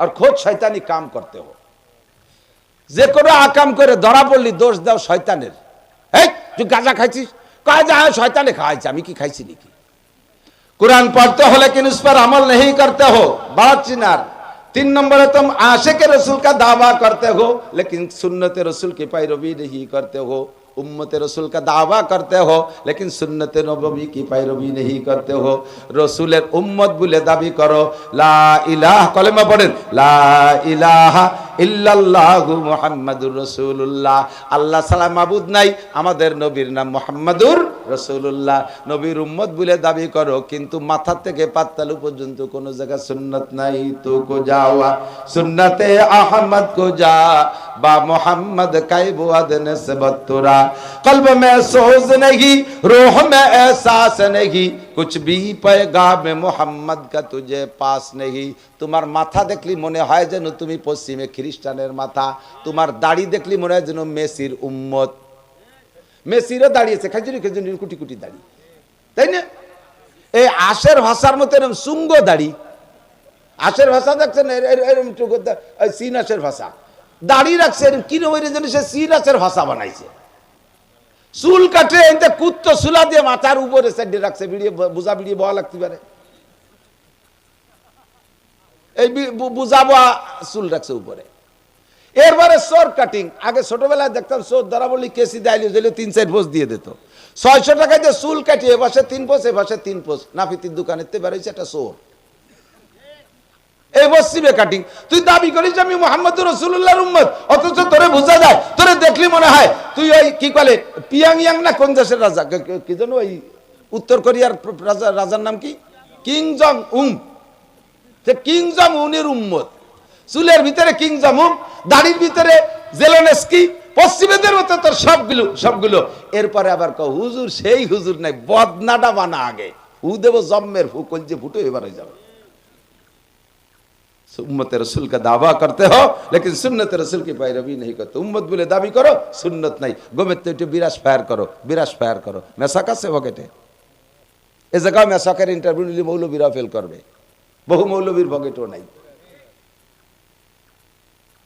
আর খোদ শয়তানি কাম করতে হো যে কোনো আকাম করে ধরা পড়লি, দোষ দাও শয়তানের। এই তুই গাঁজা খাইছিস? কয়, যা, শয়তানে খাওয়াইছে, আমি কি খাইছি নাকি? কোরআন পড়তে হলে কিন উস আমল নেই করতে হো? বাড়াচ্ছি না তিন নম্বরে তুম আশেকে রসুল কা দাবা করতে হো, লেকিন সুন্নতে রসুল পাই রবি নেই করতে হো। उम्मत रसूल का दावा करते हो लेकिन सुन्नत नबवी की पैरवी नहीं करते हो রসুলের উম্মত বলে দাবি করো লা ইলাহ কলেমা পড়েন লা ইলাহা ইল্লাল্লাহু মুহাম্মাদুর রাসূলুল্লাহ আল্লাহ সালাম মাবুদ নাই আমাদের নবীর নাম মুহাম্মাদুর রাসূলুল্লাহ নবীর উম্মত বলে দাবি করো কিন্তু মাথা থেকে পাতালু পর্যন্ত কোনো জায়গা সুন্নত নাই তো কো যাওয়া সুন্নতে আহমদ কো যা বা মোহাম্মদ কাইবু আদন सबतुरा कल्ब में सोज नहीं रूह में एहसास नहीं कुछ भी पैगाम मोहम्मद का तुझे पास नहीं তোমার মাথা দেখলি মনে হয় যেন তুমি পশ্চিমে খ্রিস্টানের মাথা তোমার দাড়ি দেখলি মনে হয় যেন মেসির উম্মত মেসিরও দাঁড়িয়েছে খেজুরি খেজুরি, কুটি কুটি দাড়ি। তাই না? এই আশের ভাষার মতো এরকম সুঙ্গ দাড়ি। আশের ভাষা দেখছেন? এর- এর- এরম আশের ভাষা। দাড়ি রাখছে, এরম ওই জন্য সে আশের ভাষা বানাইছে? চুল কাটে এতে কুত্ত সুলা দিয়ে মাথার উপরে সাইডে রাখছে বিড়িয়ে বুঝা বিড়িয়ে বয়া লাগতে পারে। এই বুঝাবো চুল রাখছে উপরে। এরপরে সোর কাটিং আগে ছোটবেলায় দেখতাম সোর ধরা বললি কেসি দাইলি দিলে তিন চার পোস্ট দিয়ে দিত। ছয়শো টাকায় দিয়ে চুল কাটিয়ে এ পাশে তিন পোস্ট এ পাশে তিন পোস্ট নাফিতির দোকানের তে বেরোইছে একটা সোর এই পশ্চিমে কাটিং তুই দাবি করিস আমি মোহাম্মদ রসুল্লাহর উম্মত, অথচ তোরে বোঝা যায়, তোরে দেখলি মনে হয়, তুই ওই কি বলে পিয়াং ইয়াং না কোন দেশের রাজা? কে- জানো ওই উত্তর কোরিয়ার রাজা, রাজার নাম কি? কিং জং উং সে কিং জং উনের উম্মত। চুলের ভিতরে কিং জামুম দাড়ির ভিতরে জেলোনেস্কি, পশ্চিমেদের মতো তোর সবগুলো সবগুলো। এরপরে আবার কো হুজুর, সেই হুজুর নাই, বদনাটা বানা আগে। হু দেব জম্মের ফুকল যে ফুটো এবার হয়ে যাবে। দাবা করতে হো, লেকিন সুন্নত নেই করতে। উম্মত বলে দাবি করো, সুন্নত নাই। গোমের তো একটু বিরাস ফায়ার করো বিরাস ফায়ার করো। মেসাক আছে এ জায়গায় মেসাকের ইন্টারভিউ নিলে মৌলবীরা ফেল করবে। বহু মৌলবীর ভকেটও নাই।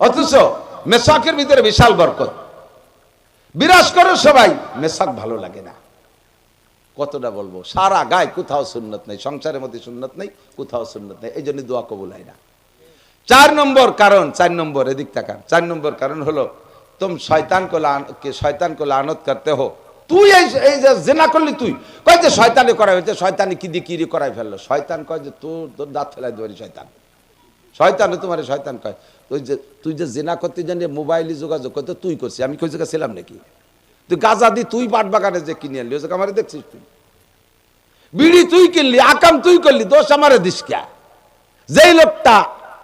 অথচ মেশাকের ভিতরে বিশাল বরকত। বিরাজ করো সবাই মেশাক ভালো লাগে না। কতটা বলব? সারা গায়ে কোথাও সুন্নত নেই, সংসারের মধ্যে সুন্নত নেই, কোথাও সুন্নত নেই, এই জন্য দোয়া কবুল হয় না। চার নম্বর কারণ, চার নম্বর, এদিক টাকা চার নম্বর কারণ হলো, তুম শয়তান কে শয়তানকে লানত করতে হো। তুই এই এই যে জেনা করলি তুই, কয় যে শয়তানে করা হয়েছে, শয়তানে কি দিয়ে কিরি করাই ফেলল। শয়তান কয় যে তোর তোর দাঁত ফেলাই দেবারি শয়তান। শয়তানে তোমার শয়তান কয়। তুই যে তুই যে জেনা করতে জানি, মোবাইলে যোগাযোগ করতে, তুই করছিস। আমি কই জায়গা ছিলাম নাকি? তুই গাজা দি, তুই বাট বাগানে যে কিনে আনলি, ওই জায়গা আমারে দেখছিস তুই? বিড়ি তুই কিনলি, আকাম তুই করলি, দোষ আমারে দিস কে? যেই লোকটা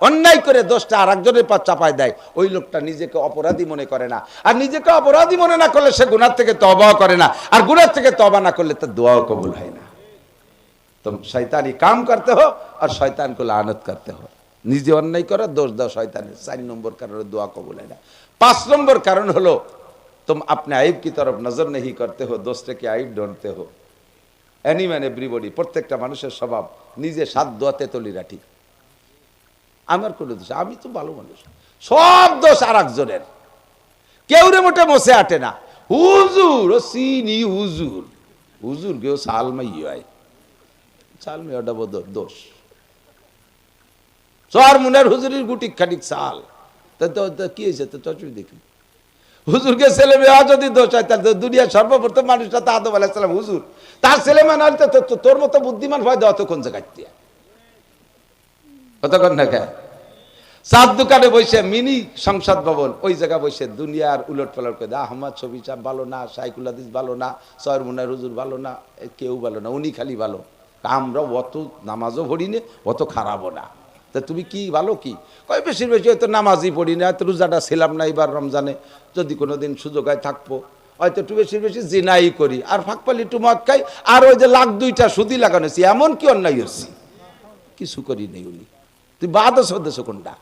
অন্যায় করে দোষটা আর একজনের পা চাপায় দেয়, ওই লোকটা নিজেকে অপরাধী মনে করে না। আর নিজেকে অপরাধী মনে না করলে সে গুনার থেকে তবাও করে না। আর গুণার থেকে তবা না করলে তার দোয়াও কবুল হয় না। তো শয়তানি কাম করতে হো আর শয়তান को লানত করতে हो নিজে অন্যায় করে দোষ দাও শয়তানের চার নম্বর কারণে দোয়া কবুল হয় না পাঁচ নম্বর কারণ হলো तुम अपने आइब की तरफ नजर नहीं करते हो दोस्ते के आइब ढूंढते हो এনি ম্যান এভরিবডি প্রত্যেকটা মানুষের স্বভাব নিজে সাত দোয়াতে তলি রাখি আমার কোনো দোষ আমি তো ভালো মানুষ সব দোষ আর একজনের কেউ রে মোটে মশে আটে না হুজুর ও সিনি হুজুর হুজুর কেউ সালমাই হয় সালমাই ওটা বোধ দোষ সর মুনের হুজুরির গুটি খাটিক সাল। তা কি হয়েছে? তো চচুই দেখি হুজুরকে ছেলে মেয়ে যদি দোষ হয়, তাহলে দুনিয়ার সর্বপ্রথম মানুষটা তো আদম আলাহিসাল্লাম হুজুর। তার ছেলে মেয়ে না তোর মতো বুদ্ধিমান ভয় দেওয়া তো কোন জায়গায় দিয়ে কতক্ষণ না খায় সাত দোকানে বসে মিনি সংসদ ভবন, ওই জায়গা বসে দুনিয়ার উলট পালট করে দেয় আহমদ ছবি চাপ ভালো না সাইকুল হাদিস ভালো না সয়ের মুনার হুজুর ভালো না, কেউ ভালো না, উনি খালি ভালো। আমরা অত নামাজও পড়ি নে অত খারাপও না। তা তুমি কি, ভালো কি? কয় বেশি বেশি হয়তো নামাজই পড়ি না, হয়তো রোজাটা ছিলাম না এবার রমজানে, যদি কোনো দিন সুযোগ হয় থাকব। হয়তো একটু বেশি বেশি জিনাই করি, আর ফাঁক পালি একটু মদ খাই, আর ওই যে লাখ দুইটা সুদি লাগানো এমন কি অন্যায় হচ্ছি কিছু করি নেই উনি। তুই বাদ সদস্য কোনটা?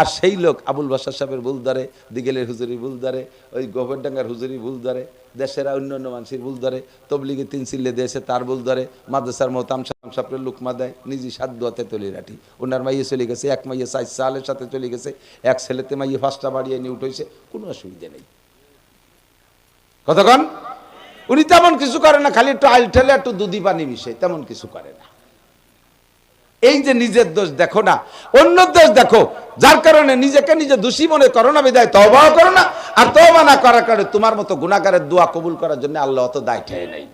আর সেই লোক আবুল বাসার সাহেবের ভুল ধরে দিগেলের হুজুরি ভুল ধরে ওই গোবরডাঙ্গার হুজুরি ভুল ধরে দেশের অন্য অন্য মানুষের ভুল ধরে তবলিগে তিন সিল্লে দিয়েছে তার ভুল ধরে মাদ্রাসার মোতাম সাপড়ে লুকমা দেয়, নিজে সাত দোয়াতে তলি রাঠি। ওনার মাইয়ে চলে গেছে, এক মাইয়ে সাইজ সালের সাথে চলে গেছে, এক ছেলেতে মাইয়ে ফার্স্টটা বাড়িয়ে নিয়ে উঠেছে কোনো অসুবিধা নেই। কতক্ষণ উনি তেমন কিছু করে না, খালি একটু আইল ঠেলে একটু দুধি পানি মিশে, তেমন কিছু করে না। এই যে নিজের দোষ দেখো না অন্য দোষ দেখো, যার কারণে নিজেকে নিজে দোষী মনে করো না, বিদায় তবাও করো না, আর তবা না করার কারণে তোমার মতো গুণাগারের দোয়া কবুল করার জন্য আল্লাহ অত দায় ঠেয়ে নেই।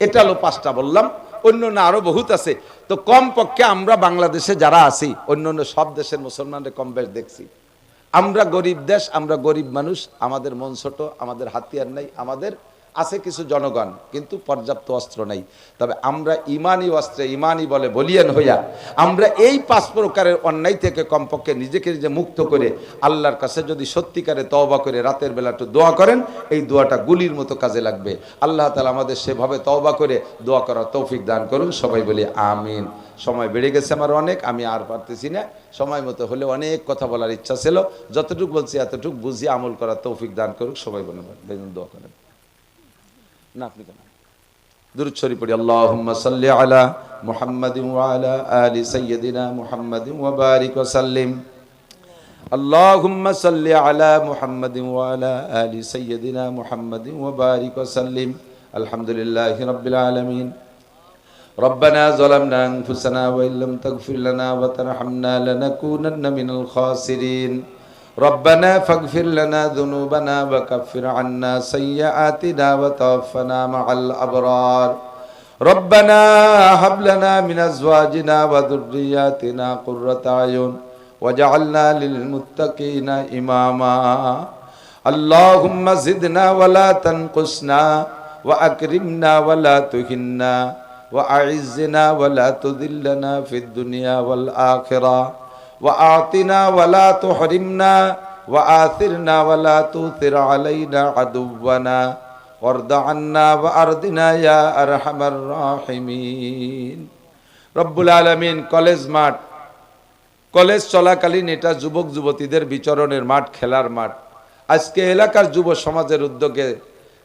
এটা হলো পাঁচটা বললাম, অন্য না আরও বহুত আছে। তো কম পক্ষে আমরা বাংলাদেশে যারা আছি, অন্য অন্য সব দেশের মুসলমানদের কম বেশ দেখছি। আমরা গরিব দেশ, আমরা গরিব মানুষ, আমাদের মন ছোট, আমাদের হাতিয়ার নাই, আমাদের আছে কিছু জনগণ, কিন্তু পর্যাপ্ত অস্ত্র নাই। তবে আমরা ইমানই অস্ত্রে ইমানই বলে বলিয়ান হইয়া, আমরা এই পাঁচ প্রকারের অন্যায় থেকে কমপক্ষে নিজেকে নিজে মুক্ত করে আল্লাহর কাছে যদি সত্যিকারে তওবা করে রাতের বেলা একটু দোয়া করেন, এই দোয়াটা গুলির মতো কাজে লাগবে। আল্লাহ তালা আমাদের সেভাবে তওবা করে দোয়া করার তৌফিক দান করুন, সবাই বলি আমিন। সময় বেড়ে গেছে আমার অনেক, আমি আর পারতেছি না। সময় মতো হলে অনেক কথা বলার ইচ্ছা ছিল। যতটুকু বলছি এতটুকু বুঝি আমল করার তৌফিক দান করুক, সবাই বলে দোয়া করেন। না আপনি কেন দুরুদ শরীফ পড়ি আল্লাহুম্মা সাল্লি আলা মুহাম্মাদিন ওয়া আলা আলি সাইয়্যিদিনা মুহাম্মাদিন ওয়া বারিক ওয়া সাল্লিম اللهم صل على محمد وعلى آل سيدنا محمد وبارك وسلم الحمد لله رب العالمين ربنا ظلمنا أنفسنا وإن لم تغفر لنا وترحمنا لنكونن من الخاسرين ربنا فاغفر لنا ذنوبنا وكفر عنا سيئاتنا وتوفنا مع الأبرار. ربنا هب لنا من أزواجنا وذرياتنا قرة أعين وجعلنا للمتقين إماما. اللهم زدنا ولا تنقصنا وأكرمنا ولا تهنا وأعزنا ولا تذلنا في الدنيا والآخرة. ওয়া আতিনা ওয়ালা তো হরিমনা ওয়া আসিরনা ওয়ালা তু সিরা আলাইনা আদুবানা অর্দ আন্না ওয়া আরদিনা ইয়া আরহামার রব্বুল আলমিন কলেজ মাঠ, কলেজ চলাকালীন এটা যুবক যুবতীদের বিচরণের মাঠ, খেলার মাঠ। আজকে এলাকার যুব সমাজের উদ্যোগে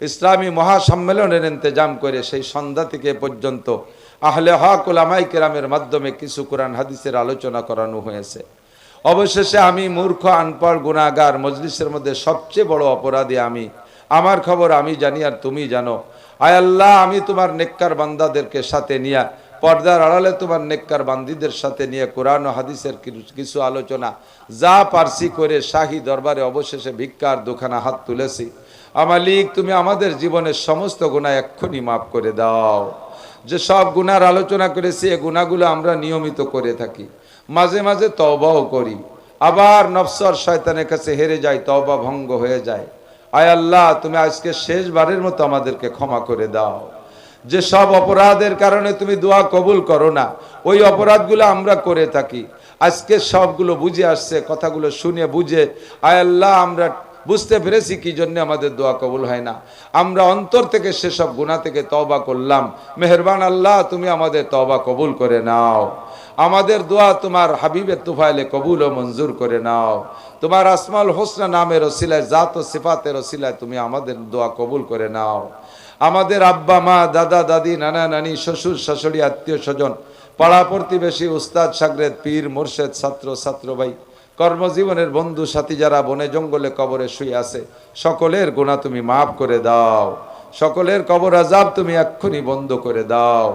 ইসলামী মহাসম্মেলনের ইন্তেজাম করে সেই সন্ধ্যা থেকে পর্যন্ত আহলে হক ওলামাই কেরামের মাধ্যমে কিছু কোরআন হাদিসের আলোচনা করানো হয়েছে। অবশেষে আমি মূর্খ, আনপড় গুণাগার মজলিসের মধ্যে সবচেয়ে বড় অপরাধী আমি। আমার খবর আমি জানি আর তুমি জানো। আয় আল্লাহ, আমি তোমার নেককার বান্দাদেরকে সাথে নিয়ে, পর্দার আড়ালে তোমার নেককার বান্দিদের সাথে নিয়ে কোরআন ও হাদিসের কিছু- আলোচনা যা পারসি করে শাহী দরবারে অবশেষে ভিক্ষার দোকানা হাত তুলেছি। আমালিক তুমি আমাদের জীবনের সমস্ত গুণা এক্ষুনি মাফ করে দাও। যে সব গুনার আলোচনা করেছি এ গুণাগুলো আমরা নিয়মিত করে থাকি। মাঝে মাঝে তওবাও করি। আবার নফসর শয়তানের কাছে হেরে যাই, তওবা ভঙ্গ হয়ে যায়। আয় আল্লাহ, তুমি আজকে শেষবারের মতো আমাদেরকে ক্ষমা করে দাও। যে সব অপরাধের কারণে তুমি দোয়া কবুল করো না, ওই অপরাধগুলো আমরা করে থাকি। আজকে সবগুলো বুঝে আসছে, কথাগুলো শুনে বুঝে, আয় আল্লাহ, আমরা বুঝতে পেরেছি কি জন্য আমাদের দোয়া কবুল হয় না। আমরা অন্তর থেকে সেসব গুণা থেকে তওবা করলাম। মেহরবান আল্লাহ, তুমি আমাদের তওবা কবুল করে নাও। আমাদের দোয়া তোমার হাবিবের তুফাইলে কবুল ও মঞ্জুর করে নাও। তোমার আসমাল হোসনা নামের ওসিলায়, জাত ও সিফাতের ওসিলায় তুমি আমাদের দোয়া কবুল করে নাও। আমাদের আব্বা, মা, দাদা, দাদি, নানা, নানি, শ্বশুর, শাশুড়ি, আত্মীয় স্বজন, পাড়া প্রতিবেশী, উস্তাদ, সাগরেদ, পীর, মোর্শেদ, ছাত্র ছাত্র ভাই কর্মজীবনের বন্ধু সাথী যারা বনে জঙ্গলে কবরে শুয়ে আছে, সকলের গুণা তুমি মাফ করে দাও। সকলের কবর আজাব তুমি এক্ষুনি বন্ধ করে দাও।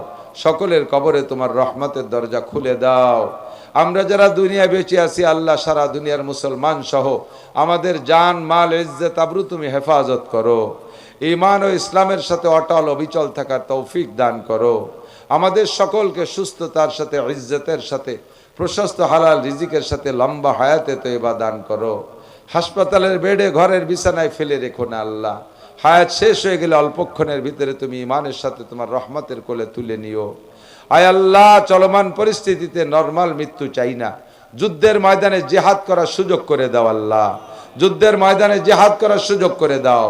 সকলের কবরে তোমার রহমতের দরজা খুলে দাও। আমরা যারা দুনিয়ায় বেঁচে আছি, আল্লাহ সারা দুনিয়ার মুসলমান সহ, আমাদের জান, মাল, ইজ্জত, আবরু তুমি হেফাজত করো। ইমান ও ইসলামের সাথে অটল অবিচল থাকার তৌফিক দান করো। আমাদের সকলকে সুস্থতার সাথে, ইজ্জতের সাথে প্রশস্ত হালাল রিজিকের সাথে লম্বা হায়াতে তো এবার দান করো। হাসপাতালের বেডে, ঘরের বিছানায় ফেলে রেখো না আল্লাহ। হায়াত শেষ হয়ে গেলে অল্পক্ষণের ভিতরে তুমি ইমানের সাথে তোমার রহমতের কোলে তুলে নিও। আয় আল্লাহ, চলমান পরিস্থিতিতে নর্মাল মৃত্যু চাই না। যুদ্ধের ময়দানে জেহাদ করার সুযোগ করে দাও আল্লাহ। যুদ্ধের ময়দানে জেহাদ করার সুযোগ করে দাও।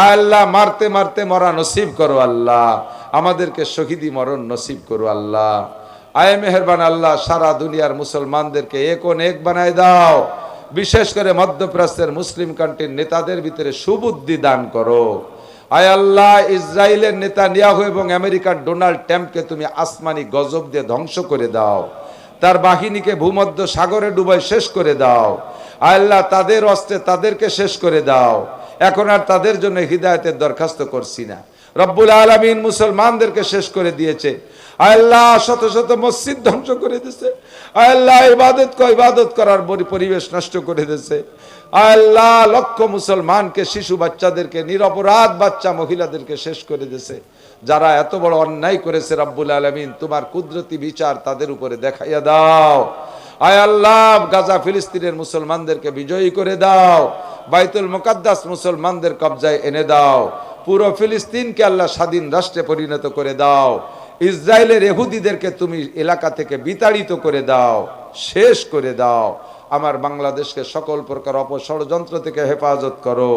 আয় আল্লাহ, মারতে মারতে মরা নসিব করো আল্লাহ। আমাদেরকে শহীদি মরণ নসিব করো আল্লাহ। আয় মেহরবান আল্লাহ, সারা দুনিয়ার মুসলমানদেরকে একন এক বানায় দাও। বিশেষ করে মধ্যপ্রাচ্যের মুসলিম কান্ট্রির নেতাদের ভিতরে সুবুদ্ধি দান করো। আয় আল্লাহ, ইসরায়েলের নেতা নিয়াহু এবং আমেরিকার ডোনাল্ড ট্যাম্পকে তুমি আসমানি গজব দিয়ে ধ্বংস করে দাও। তার বাহিনীকে ভূমধ্য সাগরে ডুবাই শেষ করে দাও। আয় আল্লাহ, তাদের অস্ত্রে তাদেরকে শেষ করে দাও। এখন আর তাদের জন্য হৃদায়তের দরখাস্ত করছি না। রব্বুল আলমিন মুসলমানদেরকে শেষ করে দিয়েছে। আল্লাহ শত শত মসজিদ ধ্বংস করে দিয়েছে। আল্লাহ ইবাদত ইবাদত করার পরি- পরিবেশ নষ্ট করে দিয়েছে। আল্লাহ লক্ষ মুসলমানকে, শিশু বাচ্চাদেরকে, নিরপরাধ বাচ্চা মহিলাদেরকে শেষ করে দিয়েছে। যারা এত বড় অন্যায় করেছে রব্বুল আলমিন, তোমার কুদরতি বিচার তাদের উপরে দেখাইয়া দাও। আয় আল্লাহ, গাজা ফিলিস্তিনের মুসলমানদেরকে বিজয়ী করে দাও। বাইতুল মুকাদ্দাস মুসলমানদের কবজায় এনে দাও। পুরো ফিলিস্তিনকে আল্লাহ স্বাধীন রাষ্ট্রে পরিণত করে দাও। ইসরায়েলের এহুদিদেরকে তুমি এলাকা থেকে বিতাড়িত করে দাও, শেষ করে দাও। আমার বাংলাদেশকে সকল প্রকার অপষড়যন্ত্র থেকে হেফাজত করো।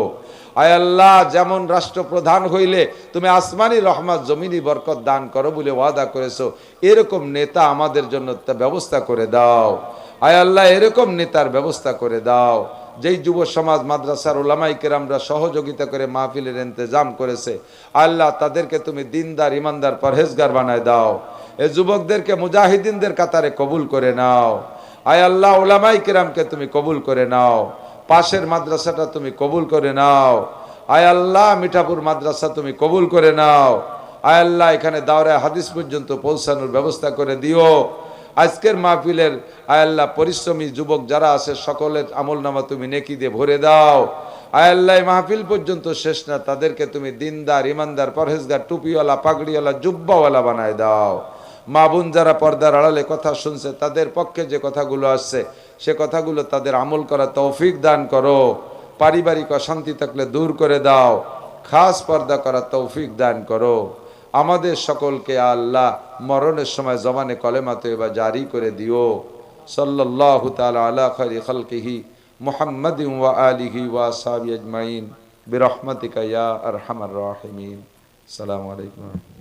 আয় আল্লাহ, যেমন রাষ্ট্রপ্রধান হইলে তুমি আসমানি রহমত, জমিনি বরকত দান করো বলে ওয়াদা করেছ, এরকম নেতা আমাদের জন্য ব্যবস্থা করে দাও। আয় আল্লাহ, এরকম নেতার ব্যবস্থা করে দাও। যেই যুব সমাজ মাদ্রাসার ওলামাই কেরামরা সহযোগিতা করে মাহফিলের ইন্তজাম করেছে, আল্লাহ তাদেরকে তুমি দিনদার, ইমানদার, পরহেজগার বানায় দাও। এ যুবকদেরকে মুজাহিদিনদের কাতারে কবুল করে নাও। আয় আল্লাহ ওলামাই কেরামকে তুমি কবুল করে নাও। পাশের মাদ্রাসাটা তুমি কবুল করে নাও। আয় আল্লাহ, মিঠাপুর মাদ্রাসা তুমি কবুল করে নাও। আয় আল্লাহ, এখানে দাওরা হাদিস পর্যন্ত পৌঁছানোর ব্যবস্থা করে দিও। আজকের মাহফিলের আয়াল্লাহ পরিশ্রমী যুবক যারা আছে, সকলের আমল নামা তুমি নেকি দিয়ে ভরে দাও। আয়াল্লাহ মাহফিল পর্যন্ত শেষ না, তাদেরকে তুমি দিনদার, ইমানদার, পরহেজগার, টুপিওয়ালা, পাগড়িওয়ালা, জুব্বাওয়ালা বানায় দাও। মা বোন যারা পর্দার আড়ালে কথা শুনছে, তাদের পক্ষে যে কথাগুলো আসছে, সে কথাগুলো তাদের আমল করা তৌফিক দান করো। পারিবারিক অশান্তি থাকলে দূর করে দাও। খাস পর্দা করা তৌফিক দান করো। আমাদের সকলকে আল্লাহ মরণের সময় জমানে কলেমা তৈবা জারি করে দিও। সাল্লাল্লাহু তাআলা আলা খায়রি খালকিহি মুহাম্মাদিন ওয়া আলিহি ওয়া আসহাবি আজমাইন। বিরহমাতিকা ইয়া আরহামার রাহিমিন। আসসালামু আলাইকুম।